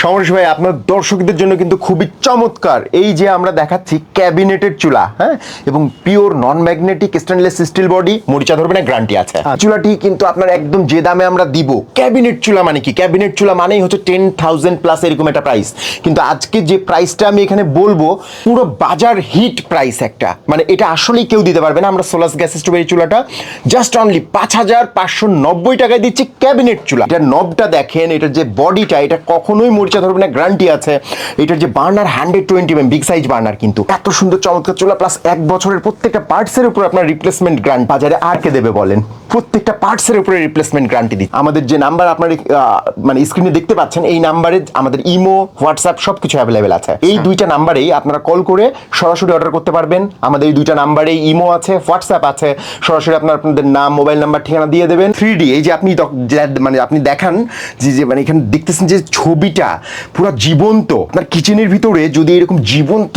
সমরেশ ভাই আপনার দর্শকদের জন্য কিন্তু খুবই চমৎকার। এই যে আমরা দেখাচ্ছি ক্যাবিনেটের চুলা হ্যাঁ? এবং pure non magnetic stainless steel body মরিচা ধরবে না গ্যারান্টি আছে। চুলাটি কিন্তু আপনার একদম যে দামে আমরা দিব। ক্যাবিনেট চুলা মানে কি? ক্যাবিনেট চুলা মানেই হচ্ছে টেন থাউজেন্ড প্লাস এরকম একটা প্রাইস কিন্তু আজকে যে প্রাইসটা আমি এখানে বলব পুরো বাজার হিট প্রাইস একটা। মানে এটা আসলেই কেউ দিতে পারবে না। আমরা সোলাস গ্যাস স্টোভের চুলাটা জাস্ট অনলি পাঁচ হাজার পাঁচশো নব্বই টাকায় দিচ্ছি ক্যাবিনেট চুলা। এটা নবটা দেখেন এটার যে বডিটা এটা কখনোই মরিচা ধরবে না গ্যারান্টি আছে। এটার যে burner hundred twenty M big size burner কিন্তু। এত সুন্দর চমৎকার চুলা প্লাস এক বছরের প্রত্যেকটা পার্টসের উপর আপনার রিপ্লেসমেন্ট গ্রান্ট বাজারে আর কে দেবে বলেন? প্রত্যেকটা পার্টসের উপরে রিপ্লেসমেন্ট গ্যারান্টি দিচ্ছে। আমাদের যে নাম্বার আপনার মানে স্ক্রিনে দেখতে পাচ্ছেন এই নাম্বারে আমাদের ইমো হোয়াটসঅ্যাপ সব কিছু অ্যাভেলেবেল আছে। এই দুইটা নাম্বারেই আপনারা কল করে সরাসরি অর্ডার করতে পারবেন। আমাদের এই দুইটা নাম্বারে ইমো আছে হোয়াটসঅ্যাপ আছে। সরাসরি আপনার আপনাদের নাম মোবাইল নাম্বার ঠিকানা দিয়ে দেবেন। থ্রি ডি এই যে আপনি মানে আপনি দেখান যে যে মানে এখানে দেখতেছেন যে ছবিটা পুরো জীবন্ত। আপনার কিচেনের ভিতরে যদি এরকম জীবন্ত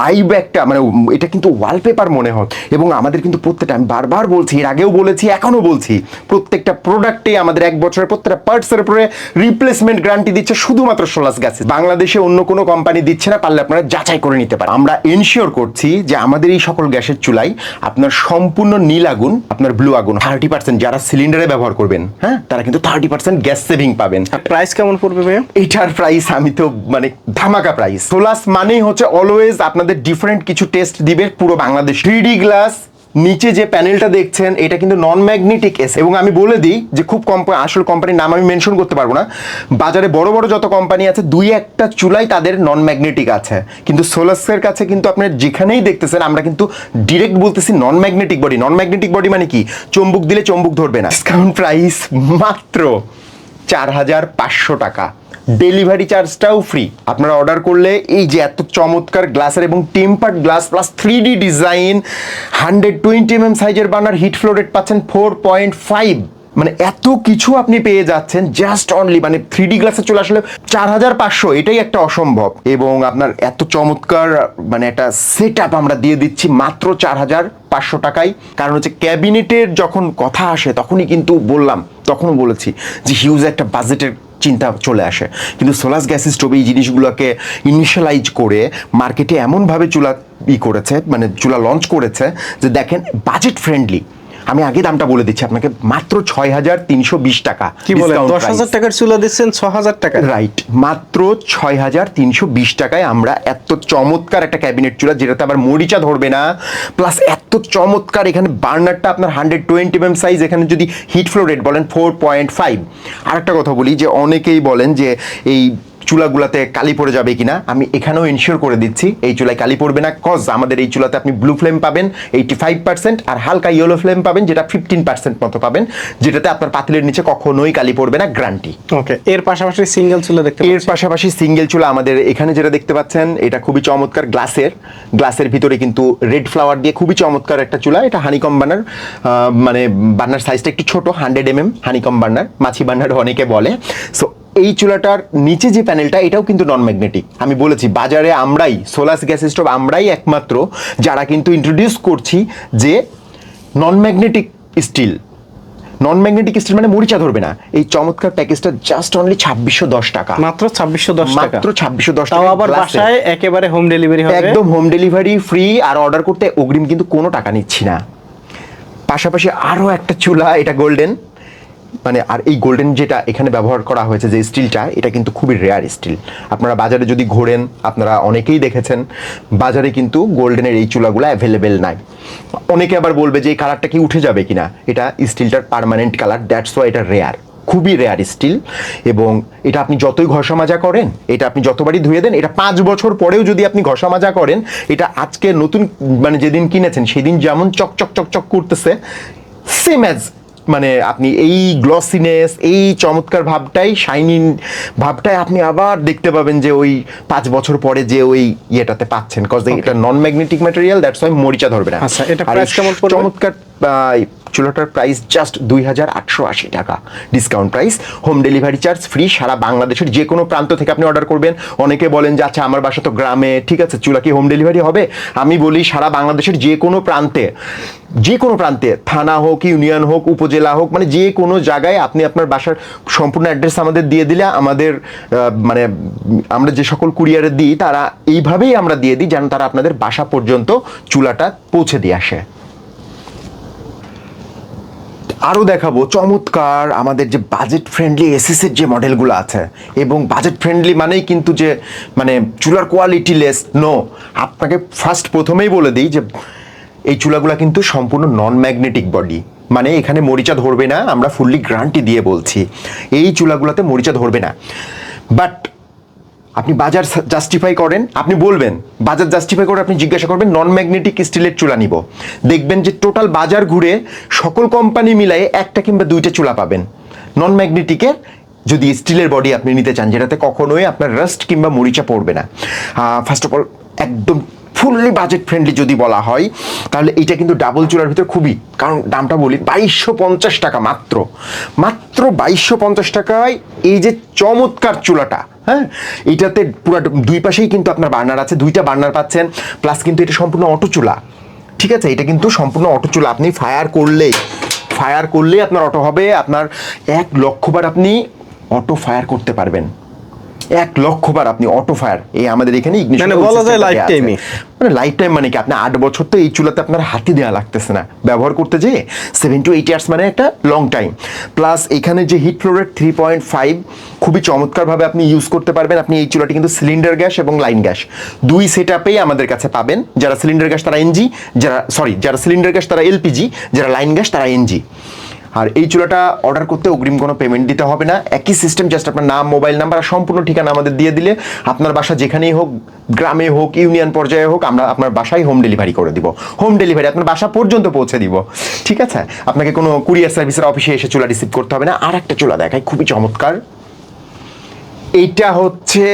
লাইভ একটা মানে এটা কিন্তু ওয়ালপেপার মনে হয়। এবং আমাদের কিন্তু প্রত্যেকটা আমি বারবার বলছি এর আগেও বলেছি এখনও বলছি প্রত্যেকটা প্রোডাক্টে আমাদের এক বছরের প্রত্যেকটা পার্টসের উপরে রিপ্লেসমেন্ট গ্যারান্টি দিচ্ছে শুধুমাত্র সোলাস গ্যাসে বাংলাদেশে অন্য কোনো কোম্পানি দিচ্ছে না পারলে আপনারা যাচাই করে নিতে পারেন। আমরা এনশিওর করছি যে আমাদের এই সকল গ্যাসের চুলাই আপনার সম্পূর্ণ নীল আগুন আপনার ব্লু আগুন থার্টি পার্সেন্ট যারা সিলিন্ডারে ব্যবহার করবেন হ্যাঁ তারা কিন্তু থার্টি পার্সেন্ট গ্যাস সেভিং পাবেন। প্রাইস কেমন পড়বে ভাইয়া? এটার প্রাইস আমি তো মানে ধামাকা প্রাইস সোলাস মানেই হচ্ছে অলওয়েজ আপনাদের ডিফারেন্ট কিছু টেস্ট দিবে পুরো বাংলাদেশ। থ্রি গ্লাস নিচে যে প্যানেলটা দেখছেন, এটা কিন্তু নন ম্যাগনেটিক এস এবং আমি বলে দিই যে খুব কম আসল কোম্পানির নাম আমি মেনশন করতে পারব না। বাজারে বড় বড় যত কোম্পানি আছে, দুই একটা চুলাই তাদের নন ম্যাগনেটিক আছে। কিন্তু সোলাসের কাছে কিন্তু আপনার যেখানেই দেখতেছেন, আমরা কিন্তু ডিরেক্ট বলতেছি non magnetic body non magnetic body মানে কি? চম্বুক দিলে চম্বুক ধরবে না। ডিসকাউন্ট প্রাইস মাত্র চার হাজার পাঁচশো টাকা। ডেলিভারি চার্জটাও ফ্রি আপনারা অর্ডার করলে এই যে এত চমৎকার গ্লাসের এবং tempered glass plus three D design hundred twenty M M সাইজের বানার হিট ফ্লোরেট পাচ্ছেন ফোর পয়েন্ট ফাইভ মানে এত কিছু আপনি পেয়ে যাচ্ছেন জাস্ট অনলি মানে থ্রি ডি গ্লাসে চলে আসলে চার হাজার পাঁচশো, এটাই একটা অসম্ভব। এবং আপনার এত চমৎকার মানে একটা সেট আপ আমরা দিয়ে দিচ্ছি মাত্র চার হাজার পাঁচশো টাকায়। কারণ হচ্ছে ক্যাবিনেটের যখন কথা আসে, তখনই কিন্তু বললাম, তখনও বলেছি যে হিউজ একটা বাজেটের চিন্তা চলে আসে। কিন্তু সোলাস গ্যাস স্টোভ এই জিনিসগুলোকে ইনিশিয়ালাইজ করে মার্কেটে এমনভাবে চুলা ই করেছে মানে চুলা লঞ্চ করেছে যে দেখেন বাজেট ফ্রেন্ডলি আমি আগে দামটা বলে দিচ্ছি আপনাকে মাত্র ছয় হাজার তিনশো বিশ টাকা কি বলেন দশ হাজার টাকার চুলা দিচ্ছেন ছ হাজার টাকা রাইট মাত্র ছয় হাজার তিনশো বিশ টাকায় আমরা এত চমৎকার একটা ক্যাবিনেট চুলা যেটাতে আবার মরিচা ধরবে না প্লাস এত চমৎকার এখানে বার্নারটা আপনার হান্ড্রেড টোয়েন্টি এম সাইজ এখানে যদি হিট ফ্লো রেট বলেন ফোর পয়েন্ট ফাইভ আরেকটা কথা বলি যে অনেকেই বলেন যে এই চুলাগুলাতে কালি পড়ে যাবে কিনা আমি এখানেও ইনশিওর করে দিচ্ছি এই চুলায় কালি পড়বে না। কজ আমাদের এই চুলাতে আপনি ব্লু ফ্লেম পাবেন এইটি ফাইভ পার্সেন্ট আর হালকা ইয়েলো ফ্লেম পাবেন যেটা ফিফটিন পার্সেন্ট মতো পাবেন যেটাতে আপনার পাতিলের নিচে কখনোই কালি পড়বে না গ্রান্টি ওকে এর পাশাপাশি সিঙ্গেল চুলা দেখতে এর পাশাপাশি সিঙ্গেল চুলা আমাদের এখানে যেটা দেখতে পাচ্ছেন এটা খুবই চমৎকার গ্লাসের গ্লাসের ভিতরে কিন্তু রেড ফ্লাওয়ার দিয়ে খুবই চমৎকার একটা চুলা এটা হানিকম বার্নার মানে বার্নার সাইজটা একটু ছোট hundred M M honeycomb burner মাছি বার্নার অনেকে বলে। সো এই চুলাটার নিচে যে প্যানেলটা এটাও কিন্তু নন ম্যাগনেটিক আমি বলেছি বাজারে আমরাই সোলাস গ্যাস স্টোভ আমরাই একমাত্র যারা কিন্তু ইন্ট্রোডিউস করছি যে non magnetic steel non magnetic steel মানে মরিচা ধরবে না। এই চমৎকার প্যাকেজটা জাস্ট অনলি ছাব্বিশশো দশ টাকা। মাত্র ছাব্বিশশো দশ টাকা। মাত্র ছাব্বিশশো দশ টাকা আবার বাসায় একেবারে হোম ডেলিভারি হবে। একদম হোম ডেলিভারি ফ্রি আর অর্ডার করতে অগ্রিম কিন্তু কোনো টাকা নিচ্ছি না। পাশাপাশি আরও একটা চুলা এটা গোল্ডেন মানে আর এই গোল্ডেন যেটা এখানে ব্যবহার করা হয়েছে যে স্টিলটা এটা কিন্তু খুবই রেয়ার স্টিল আপনারা বাজারে যদি ঘোরেন, আপনারা অনেকেই দেখেছেন, বাজারে কিন্তু গোল্ডেনের এই চুলাগুলো অ্যাভেলেবেল নাই। অনেকে আবার বলবে যে এই কালারটা কি উঠে যাবে কিনা? এটা স্টিলটার পার্মানেন্ট কালার দ্যাটস ওয়াই এটা রেয়ার খুবই রেয়ার স্টিল এবং এটা আপনি যতই ঘষা মাজা করেন, এটা আপনি যতবারই ধুয়ে দেন, এটা পাঁচ বছর পরেও যদি আপনি ঘষা মাজা করেন, এটা আজকে নতুন মানে যেদিন কিনেছেন, সেদিন যেমন চক চক চক চক করতেছে সেম অ্যাজ মানে আপনি এই গ্লসিনেস এই চমৎকার ভাবটাই শাইনিং ভাবটাই আপনি আবার দেখতে পাবেন যে ওই পাঁচ বছর পরে যে ওই ইয়েটাতে পাচ্ছেন। কজ এটা non magnetic material that's why মরিচা ধরবে না। আচ্ছা, এটা প্রাইস কেমন? চমৎকার চুলাটার প্রাইস জাস্ট দুই হাজার আটশো আশি টাকা। Discount price home delivery charge free সারা বাংলাদেশের যে কোনো প্রান্ত থেকে আপনি অর্ডার করবেন। অনেকে বলেন যে আচ্ছা আমার বাসা তো গ্রামে, ঠিক আছে, চুলা কি হোম ডেলিভারি হবে? আমি বলি, সারা বাংলাদেশের যে কোনো প্রান্তে, যে কোনো প্রান্তে, থানা হোক, ইউনিয়ন হোক, উপজেলা হোক মানে যে কোনো জায়গায় আপনি আপনার বাসার সম্পূর্ণ অ্যাড্রেস আমাদের দিয়ে দিলে আমাদের মানে আমরা যে সকল কুরিয়ারে দিই, তারা এইভাবেই আমরা দিয়ে দিই যেন তারা আপনাদের বাসা পর্যন্ত চুলাটা পৌঁছে দিয়ে আসে। আরও দেখাবো চমৎকার আমাদের যে বাজেট ফ্রেন্ডলি এসিসের যে মডেলগুলো আছে। এবং বাজেট ফ্রেন্ডলি মানেই কিন্তু যে মানে চুলার কোয়ালিটি লেস নো আপনাকে ফার্স্ট প্রথমেই বলে দিই যে, এই চুলাগুলো কিন্তু সম্পূর্ণ নন ম্যাগনেটিক বডি মানে এখানে মরিচা ধরবে না, আমরা ফুললি গ্যারান্টি দিয়ে বলছি। এই চুলাগুলোতে মরিচা ধরবে না। বাট আপনি বাজার জাস্টিফাই করেন, আপনি বলবেন, বাজার জাস্টিফাই করে আপনি জিজ্ঞাসা করবেন নন ম্যাগনেটিক স্টিলের চুলা নিব। দেখবেন যে টোটাল বাজার ঘুরে সকল কোম্পানি মিলাই একটা কিংবা দুইটা চুলা পাবেন। নন ম্যাগনেটিকের যদি স্টিলের বডি আপনি নিতে চান, যেটাতে কখনোই আপনার রাস্ট কিংবা মরিচা পড়বে না। ফার্স্ট অফ অল একদম ফুললি বাজেট ফ্রেন্ডলি যদি বলা হয়, তাহলে এটা কিন্তু ডাবল চুলার ভিতরে খুবই, কারণ দামটা বলি, বাইশশো পঞ্চাশ টাকা মাত্র। মাত্র বাইশশো পঞ্চাশ টাকায় এই যে চমৎকার চুলাটা হ্যাঁ? এটাতে পুরো দুই পাশেই কিন্তু আপনার বার্নার আছে, দুইটা বার্নার পাচ্ছেন প্লাস কিন্তু এটা সম্পূর্ণ অটো চুলা। ঠিক আছে? এটা কিন্তু সম্পূর্ণ অটো চুলা, আপনি ফায়ার করলেই। ফায়ার করলেই আপনার অটো হবে, আপনার এক লক্ষবার আপনি অটো ফায়ার করতে পারবেন। এক লক্ষবার আপনি অটো ফায়ার এই আমাদের এখানে ignition মানে বলা যায় systemটা lifetime আছে। ই। মানে লাইফ টাইম মানে কি? আপনি আট বছর তো এই চুলাতে আপনার হাতি দেওয়া লাগতেছে না। ব্যবহার করতে যেয়ে সেভেন টু এইট ইয়ার্স মানে একটা লং টাইম প্লাস এখানে যে heat flow rate three point five খুবই চমৎকারভাবে আপনি ইউজ করতে পারবেন। আপনি এই চুলাটি কিন্তু সিলিন্ডার গ্যাস এবং লাইন গ্যাস দুই সেট আপেই আমাদের কাছে পাবেন। যারা সিলিন্ডার গ্যাস তারা এনজি যারা সরি যারা সিলিন্ডার গ্যাস তারা এলপিজি যারা লাইন গ্যাস তারা এনজি আর এই চুলাটা অর্ডার করতে অগ্রিম কোনো পেমেন্ট দিতে হবে না। একই সিস্টেম জাস্ট আপনার নাম মোবাইল নাম্বার আর সম্পূর্ণ ঠিকানা আমাদের দিয়ে দিলে আপনার বাসা যেখানেই হোক, গ্রামে হোক ইউনিয়ন পর্যায়ে হোক, আমরা আপনার বাসায় হোম ডেলিভারি করে দিব। হোম ডেলিভারি আপনার বাসা পর্যন্ত পৌঁছে দিব। ঠিক আছে? আপনাকে কোনো কুরিয়ার সার্ভিসের অফিসে এসে চুলা রিসিভ করতে হবে না। আর একটা চুলা দেখায় খুবই চমৎকার। এইটা হচ্ছে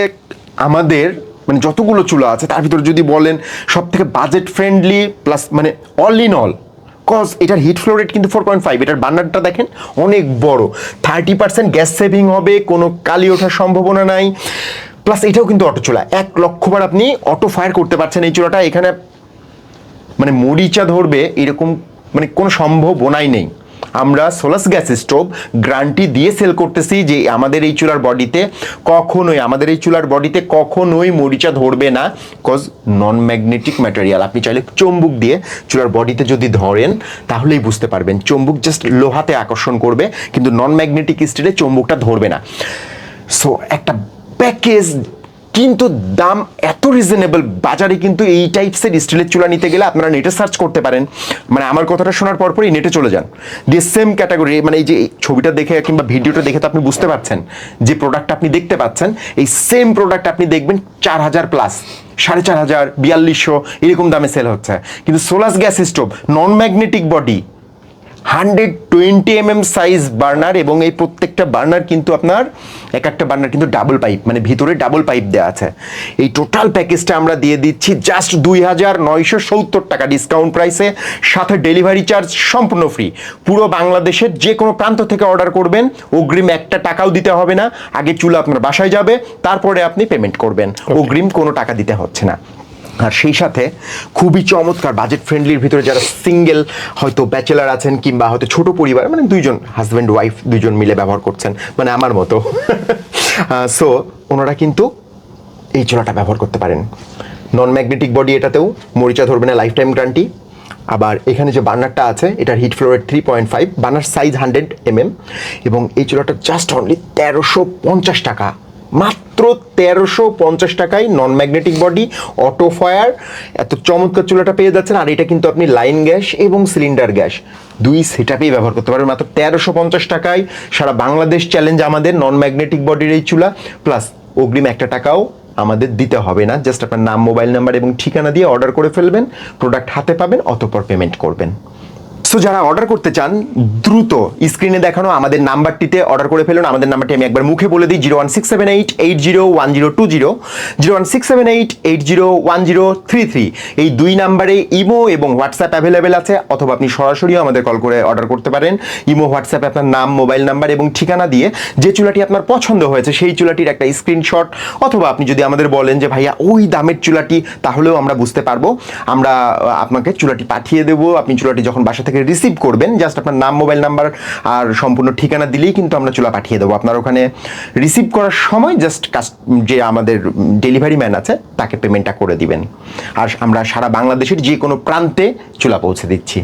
আমাদের মানে যতগুলো চুলা আছে, তার ভিতরে যদি বলেন সব থেকে বাজেট ফ্রেন্ডলি প্লাস মানে অল ইন অল কজ এটার হিট ফ্লো রেট কিন্তু ফোর পয়েন্ট ফাইভ এটার বার্নারটা দেখেন অনেক বড়। থার্টি পার্সেন্ট গ্যাস সেভিং হবে, কোনো কালি ওঠার সম্ভাবনা নাই। প্লাস এটাও কিন্তু অটো চুলা। এক লক্ষবার আপনি অটো ফায়ার করতে পারছেন এই চুলাটা, এখানে মানে মরিচা ধরবে, এরকম মানে কোনো সম্ভাবনাই নেই। আমরা সোলাস গ্যাস স্টোভ গ্যারান্টি দিয়ে সেল করতেছি যে আমাদের এই চুলার বডিতে কখনোই, আমাদের এই চুলার বডিতে কখনোই মরিচা ধরবে না কজ নন ম্যাগনেটিক ম্যাটেরিয়াল আপনি চাইলে চম্বুক দিয়ে চুলার বডিতে যদি ধরেন, তাহলেই বুঝতে পারবেন চম্বুক জাস্ট লোহাতে আকর্ষণ করবে, কিন্তু নন ম্যাগনেটিক স্টিলে চম্বুকটা ধরবে না। সো একটা প্যাকেজ কিন্তু দাম এত রিজনেবল বাজারে কিন্তু এই টাইপসের স্টিলের চুলা নিতে গেলে আপনারা নেটে সার্চ করতে পারেন। মানে আমার কথাটা শোনার পরপরই নেটে চলে যান। দিয়ে সেম ক্যাটাগরি মানে এই যে ছবিটা দেখে কিংবা ভিডিওটা দেখে তো আপনি বুঝতে পারছেন যে প্রোডাক্ট আপনি দেখতে পাচ্ছেন, এই সেম প্রোডাক্ট আপনি দেখবেন চার হাজার প্লাস সাড়ে চার হাজার, বিয়াল্লিশশো, এরকম দামে সেল হচ্ছে। কিন্তু Solus gas stove non magnetic body hundred twenty M M size burner এবং এই প্রত্যেকটা বার্নার কিন্তু আপনার এক একটা বার্নার কিন্তু ডাবল পাইপ মানে ভিতরে ডাবল পাইপ দেওয়া আছে। এই টোটাল প্যাকেজটা আমরা দিয়ে দিচ্ছি জাস্ট দুই হাজার নয়শো সত্তর টাকা ডিসকাউন্ট প্রাইসে সাথে ডেলিভারি চার্জ সম্পূর্ণ ফ্রি। পুরো বাংলাদেশের যে কোনো প্রান্ত থেকে অর্ডার করবেন অগ্রিম একটা টাকাও দিতে হবে না আগে চুলা আপনার বাসায় যাবে তারপরে আপনি পেমেন্ট করবেন। অগ্রিম কোনো টাকা দিতে হচ্ছে না। আর সেই সাথে খুবই চমৎকার বাজেট ফ্রেন্ডলির ভিতরে যারা সিঙ্গেল হয়তো ব্যাচেলার আছেন কিংবা হয়তো ছোট পরিবার মানে দুইজন হাজব্যান্ড ওয়াইফ দুজন মিলে ব্যবহার করছেন মানে আমার মতো। সো ওনারা কিন্তু এই চোলাটা ব্যবহার করতে পারেন। নন ম্যাগনেটিক বডি এটাতেও মরিচা ধরবে না লাইফ টাইম গ্যারান্টি আবার এখানে যে বার্নারটা আছে, এটার heat flow rate three point five burner size hundred MM এবং এই চুলাটা জাস্ট অনলি তেরোশো পঞ্চাশ টাকা। মাত্র তেরোশো পঞ্চাশ টাকায় non magnetic body auto fire এত চমৎকার চুলাটা পেয়ে যাচ্ছেন, আর এটা কিন্তু আপনি লাইন গ্যাস এবং সিলিন্ডার গ্যাস দুই সেটাপেই ব্যবহার করতে পারবেন, মাত্র তেরোশো পঞ্চাশ টাকায়। সারা বাংলাদেশ চ্যালেঞ্জ আমাদের নন ম্যাগনেটিক বডির এই চুলা। প্লাস অগ্রিম একটা টাকাও আমাদের দিতে হবে না। জাস্ট আপনার নাম মোবাইল নাম্বার এবং ঠিকানা দিয়ে অর্ডার করে ফেলবেন প্রোডাক্ট হাতে পাবেন, অতপর পেমেন্ট করবেন। সো যারা অর্ডার করতে চান, দ্রুত স্ক্রিনে দেখানো আমাদের নাম্বারটিতে অর্ডার করে ফেলুন। আমাদের নাম্বারটি আমি একবার মুখে বলে দিই zero one six seven eight eight zero one zero two zero zero one six seven eight eight zero one zero three three এই দুই নাম্বারে ইমো এবং হোয়াটসঅ্যাপ অ্যাভেলেবেল আছে, অথবা আপনি সরাসরিও আমাদের কল করে অর্ডার করতে পারেন। ইমো, হোয়াটসঅ্যাপে আপনার নাম মোবাইল নাম্বার এবং ঠিকানা দিয়ে যে চুলাটি আপনার পছন্দ হয়েছে, সেই চুলাটির একটা স্ক্রিনশট অথবা আপনি যদি আমাদের বলেন যে, ভাইয়া, ওই দামের চুলাটি, তাহলেও আমরা বুঝতে পারব। আমরা আপনাকে চুলাটি পাঠিয়ে দেবো। আপনি চুলাটি যখন বাসা থেকে রিসিভ করবেন জাস্ট আপনার নাম মোবাইল নাম্বার আর সম্পূর্ণ ঠিকানা দিলেই কিন্তু আমরা চুলা পাঠিয়ে দেবো। আপনার ওখানে রিসিভ করার সময় জাস্ট যে আমাদের ডেলিভারি ম্যান আছে, তাকে পেমেন্টটা করে দিবেন। আর আমরা সারা বাংলাদেশের যে কোনো প্রান্তে চুলা পৌঁছে দিচ্ছি।